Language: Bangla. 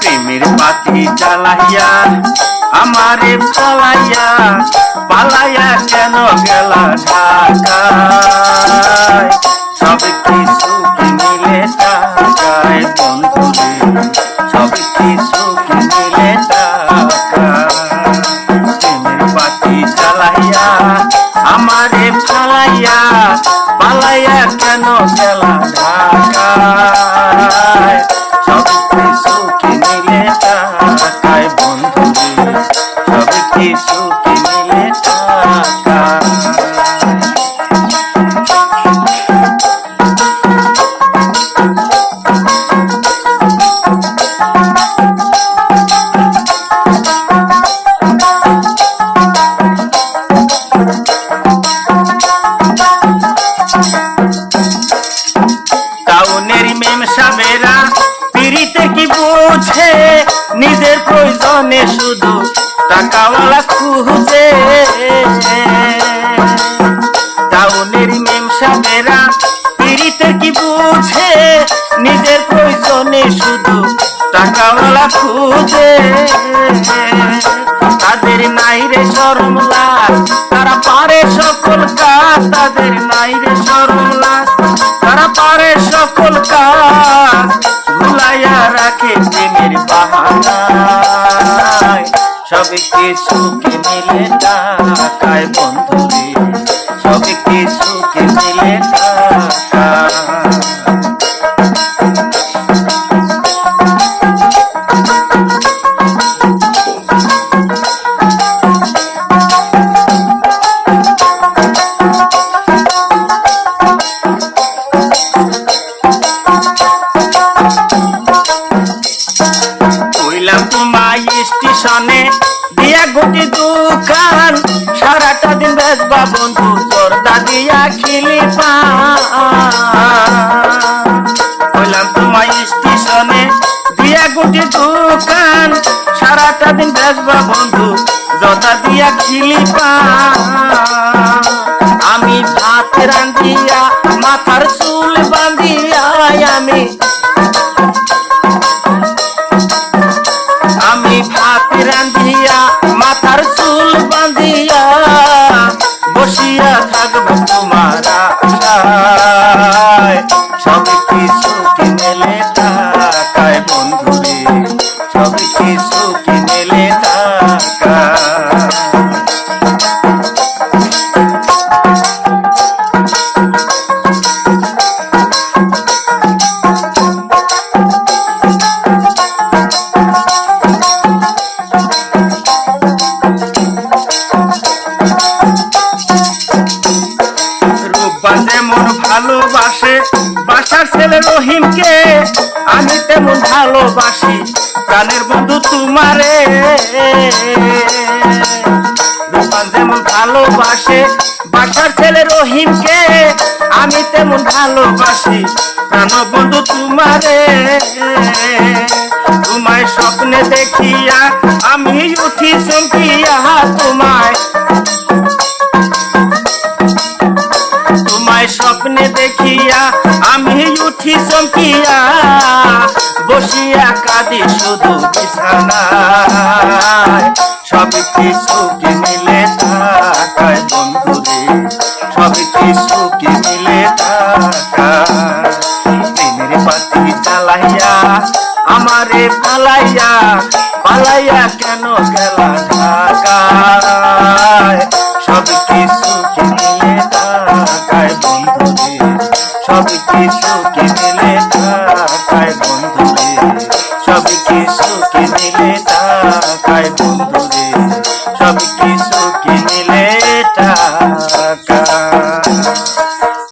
প্রেমের পাতি জ্বালাইয়া আমারে পালাইয়া পালাইয়া কেন গেলা ঢাকায় পালাইয়া কেন গেলা সাবেরা পিড়িতে কি বুঝে? নিজের প্রয়োজনে শুধু টাকাওয়ালা খুঁজে। টাউনের মেম সাবেরা পিড়িতে কি বুঝে? নিজের প্রয়োজনে শুধু টাকাওয়ালা খুঁজে। নাই রে লাজ তারা পারে সকল কাজ, তাদের নাই রে লাজ তারা পারে সকল কাজ ভুলাইয়া রাখে প্রেমের বাহানায়। সব কিছু মিলে টাকায় বন্ধুরে দিয়া দোকান, সারাটা দিন বেচবা বন্ধু জর্দা দিয়া খিলি আমি ভাত রান্ধিয়া, মাথার চুল বাঁধিয়া আমি। আমি ভাত রান্ধিয়া, মাথার চুল বাঁধিয়া বসিয়া থাকব তোমার আশায়। ভালোবাসে। বাসার ছেলে রহিমকে আমি তেমন ভালোবাসি। প্রাণের বন্ধু তোমারে। রূপবান যেমন ভালোবাসে, বাসার ছেলে রহিমকে আমি তেমন ভালোবাসি। প্রাণ বন্ধু তোমারে। তোমায় স্বপ্নে দেখিয়া আমি উঠি চমকিয়া তোমায়। স্বপ্নে দেখিয়া আমি উঠি চমকিয়া, বসিয়া কাঁদি শুধু সব কিছু মিলে টাকায় বন্ধুরে সব কিছু মিলে দিনের পাতি চালাইয়া, আমারে পালাইয়া পালাইয়া কেন গেলা ঢাকায়? সব কিছু কি চোখে দিলে তাকায় বন্ধুরে? সব